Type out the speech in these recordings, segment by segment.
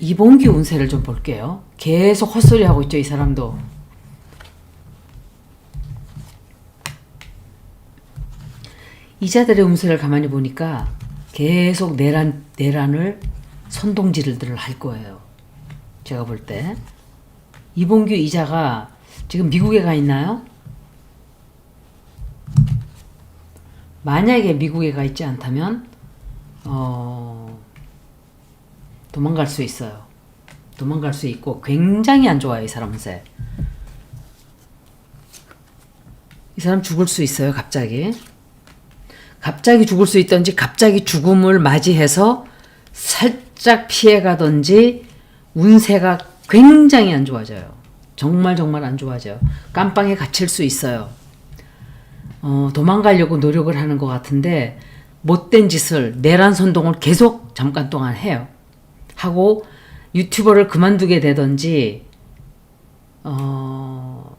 이봉규 운세를 좀 볼게요. 계속 헛소리 하고 있죠, 이 사람도. 이자들의 운세를 가만히 보니까 계속 내란 내란을 선동질을 할 거예요. 제가 볼 때 이봉규 이자가 지금 미국에 가 있나요? 만약에 미국에 가 있지 않다면 어, 도망갈 수 있어요. 도망갈 수 있고 굉장히 안 좋아요 이 사람 운세. 이 사람 죽을 수 있어요 갑자기. 갑자기 죽을 수 있던지 갑자기 죽음을 맞이해서 살짝 피해가던지 운세가 굉장히 안 좋아져요. 정말 정말 안 좋아져요. 깜빵에 갇힐 수 있어요. 어, 도망가려고 노력을 하는 것 같은데 못된 짓을 내란 선동을 계속 잠깐 동안 해요. 하고 유튜버를 그만두게 되던지 어,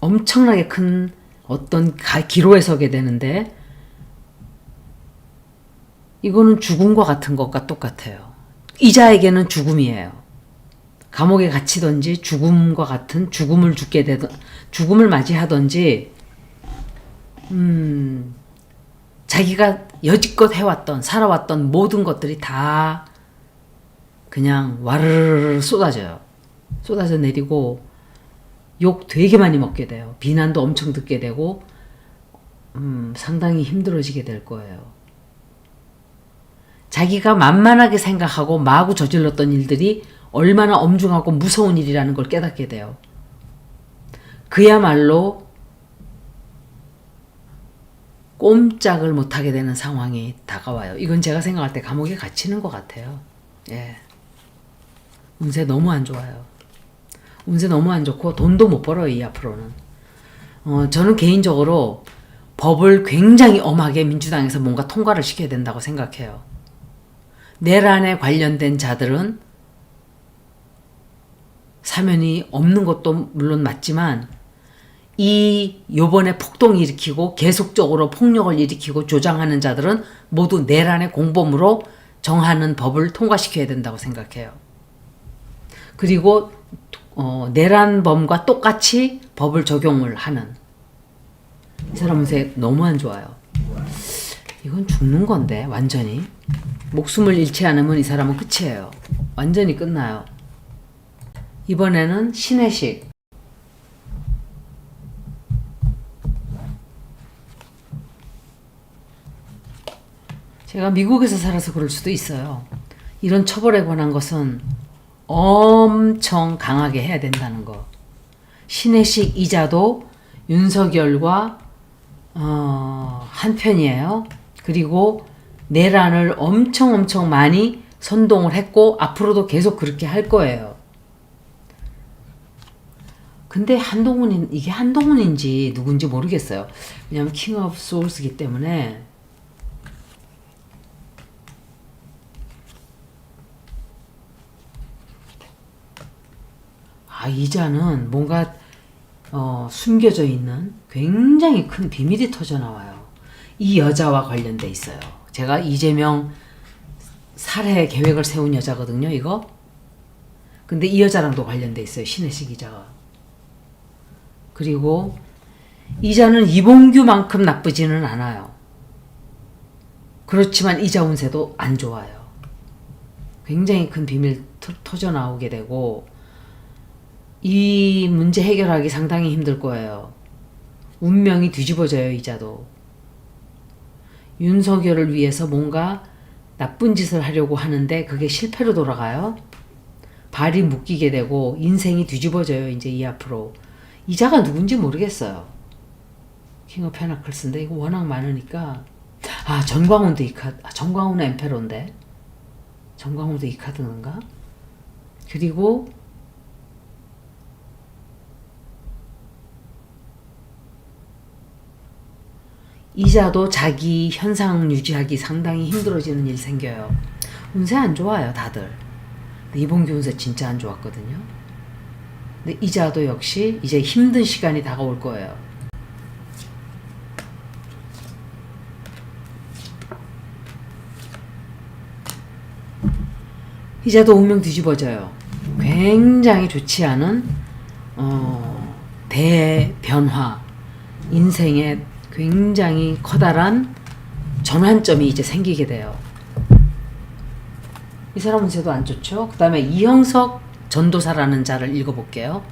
엄청나게 큰 어떤 가- 기로에 서게 되는데 이거는 죽음과 같은 것과 똑같아요. 이자에게는 죽음이에요. 감옥에 갇히던지 죽음과 같은 죽음을 죽게 되던 죽음을 맞이하던지 음 자기가 여지껏 해왔던 살아왔던 모든 것들이 다 그냥 와르르 쏟아져요. 쏟아져 내리고 욕 되게 많이 먹게 돼요. 비난도 엄청 듣게 되고 음, 상당히 힘들어지게 될 거예요. 자기가 만만하게 생각하고 마구 저질렀던 일들이 얼마나 엄중하고 무서운 일이라는 걸 깨닫게 돼요. 그야말로 꼼짝을 못하게 되는 상황이 다가와요. 이건 제가 생각할 때 감옥에 갇히는 것 같아요. 예. 운세 너무 안 좋아요. 운세 너무 안 좋고 돈도 못 벌어요, 이 앞으로는. 어, 저는 개인적으로 법을 굉장히 엄하게 민주당에서 뭔가 통과를 시켜야 된다고 생각해요. 내란에 관련된 자들은 사면이 없는 것도 물론 맞지만 이 요번에 폭동 일으키고 계속적으로 폭력을 일으키고 조장하는 자들은 모두 내란의 공범으로 정하는 법을 통과시켜야 된다고 생각해요. 그리고 어, 내란범과 똑같이 법을 적용을 하는 이 사람 운세 너무 안 좋아요. 이건 죽는 건데 완전히 목숨을 잃지 않으면 이 사람은 끝이에요. 완전히 끝나요. 이번에는 신혜식 제가 미국에서 살아서 그럴 수도 있어요. 이런 처벌에 관한 것은 엄청 강하게 해야 된다는 거. 신혜식 이자도 윤석열과 어, 한편이에요. 그리고 내란을 엄청 엄청 많이 선동을 했고 앞으로도 계속 그렇게 할 거예요. 근데 한동훈인 이게 한동훈인지 누군지 모르겠어요. 왜냐면 킹 오브 소울스기 때문에 아 이자는 뭔가 어, 숨겨져 있는 굉장히 큰 비밀이 터져 나와요. 이 여자와 관련돼 있어요. 제가 이재명 살해 계획을 세운 여자거든요. 이거. 근데 이 여자랑도 관련돼 있어요. 신혜식 이자가. 그리고 이자는 이봉규만큼 나쁘지는 않아요. 그렇지만 이자 운세도 안 좋아요. 굉장히 큰 비밀 터, 터져 나오게 되고 이 문제 해결하기 상당히 힘들 거예요. 운명이 뒤집어져요, 이자도. 윤석열을 위해서 뭔가 나쁜 짓을 하려고 하는데 그게 실패로 돌아가요. 발이 묶이게 되고 인생이 뒤집어져요, 이제 이 앞으로. 이자가 누군지 모르겠어요. 킹 오브 페나클스인데 이거 워낙 많으니까 아 전광훈도 이 카드 아, 전광훈은 엠페로인데 전광훈도 이 카드인가? 그리고 이자도 자기 현상 유지하기 상당히 힘들어지는 일 생겨요. 운세 안 좋아요, 다들. 이봉규 운세 진짜 안 좋았거든요. 근데 이자도 역시 이제 힘든 시간이 다가올 거예요. 이자도 운명 뒤집어져요. 굉장히 좋지 않은 어, 대변화, 인생에 굉장히 커다란 전환점이 이제 생기게 돼요. 이 사람 운세도 안 좋죠. 그 다음에 이형석 전도사라는 자를 읽어볼게요.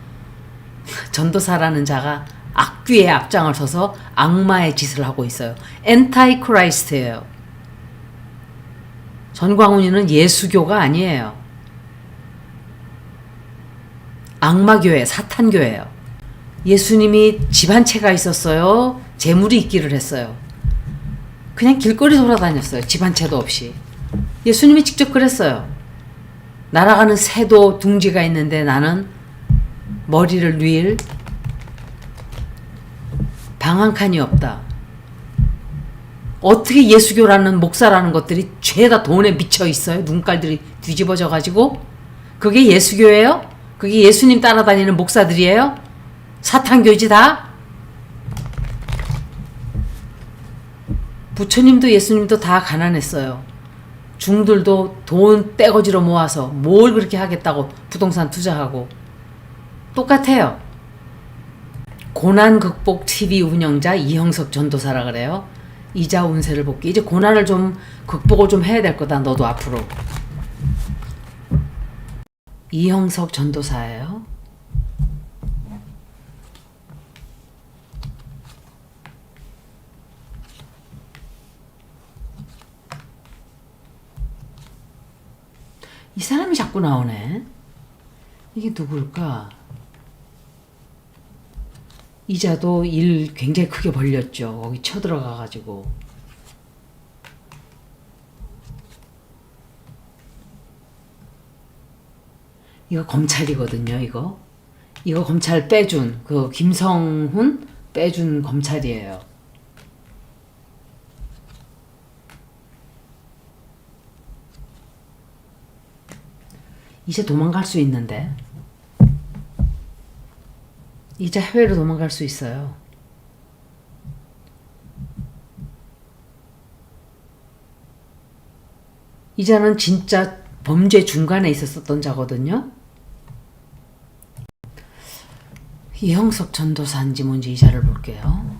전도사라는 자가 악귀의 앞장을 서서 악마의 짓을 하고 있어요. 엔타이 크라이스트예요. 전광훈이는 예수교가 아니에요. 악마교회, 사탄교회예요. 예수님이 집한 채가 있었어요. 재물이 있기를 했어요. 그냥 길거리 돌아다녔어요. 집 한 채도 없이. 예수님이 직접 그랬어요. 날아가는 새도 둥지가 있는데 나는 머리를 누일 방 한 칸이 없다. 어떻게 예수교라는 목사라는 것들이 죄다 돈에 미쳐 있어요? 눈깔들이 뒤집어져 가지고 그게 예수교예요? 그게 예수님 따라다니는 목사들이에요? 사탄교지 다? 부처님도 예수님도 다 가난했어요. 중들도 돈 떼거지로 모아서 뭘 그렇게 하겠다고 부동산 투자하고 똑같아요. 고난 극복 TV 운영자 이형석 전도사라 그래요. 이자 운세를 볼게. 이제 고난을 좀 극복을 좀 해야 될 거다. 너도 앞으로. 이형석 전도사예요. 이 사람이 자꾸 나오네. 이게 누굴까? 이자도 일 굉장히 크게 벌렸죠. 거기 쳐들어가 가지고. 이거 검찰이거든요, 이거. 이거 검찰 빼준, 그 김성훈 빼준 검찰이에요. 이제 도망갈 수 있는데. 이제 해외로 도망갈 수 있어요. 이자는 진짜 범죄 중간에 있었었던 자거든요. 이형석 전도사인지 뭔지 이자를 볼게요.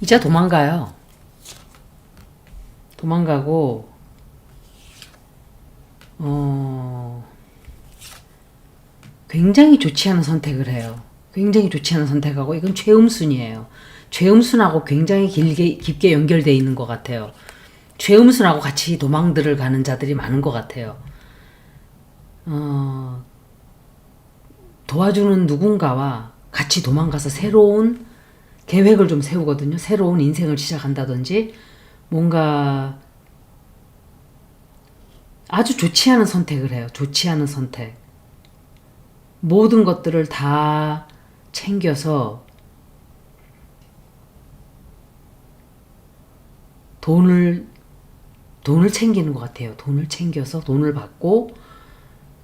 이자 도망가요. 도망가고 어 굉장히 좋지 않은 선택을 해요. 굉장히 좋지 않은 선택하고 이건 최음순이에요. 최음순하고 굉장히 길게 깊게 연결돼 있는 것 같아요. 최음순하고 같이 도망들을 가는 자들이 많은 것 같아요. 어, 도와주는 누군가와 같이 도망가서 새로운 계획을 좀 세우거든요. 새로운 인생을 시작한다든지 뭔가 아주 좋지 않은 선택을 해요. 좋지 않은 선택. 모든 것들을 다 챙겨서 돈을 돈을 챙기는 것 같아요. 돈을 챙겨서 돈을 받고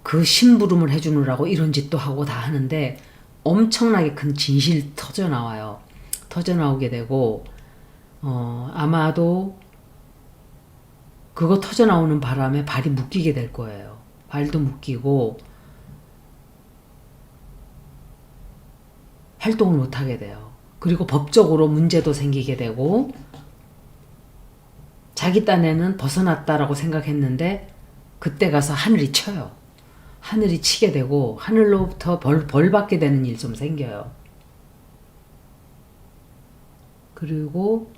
그 심부름을 해주느라고 이런 짓도 하고 다 하는데 엄청나게 큰 진실 터져 나와요. 터져 나오게 되고 어, 아마도 그거 터져 나오는 바람에 발이 묶이게 될 거예요. 발도 묶이고 활동을 못 하게 돼요. 그리고 법적으로 문제도 생기게 되고 자기 딴에는 벗어났다라고 생각했는데 그때 가서 하늘이 쳐요. 하늘이 치게 되고 하늘로부터 벌, 벌 받게 되는 일 좀 생겨요. 그리고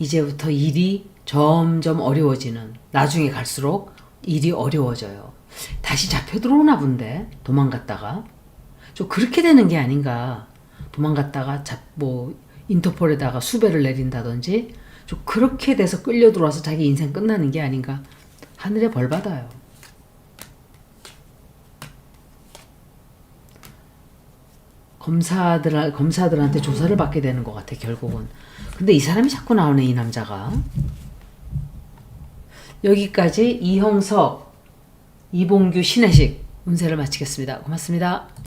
이제부터 일이 점점 어려워지는 나중에 갈수록 일이 어려워져요. 다시 잡혀 들어오나 본데 도망갔다가 좀 그렇게 되는 게 아닌가 도망갔다가 잡 뭐 인터폴에다가 수배를 내린다든지 좀 그렇게 돼서 끌려 들어와서 자기 인생 끝나는 게 아닌가 하늘에 벌 받아요. 검사들 검사들한테 조사를 받게 되는 것 같아 결국은. 근데 이 사람이 자꾸 나오네 이 남자가. 여기까지 이형석, 이봉규, 신혜식 운세를 마치겠습니다. 고맙습니다.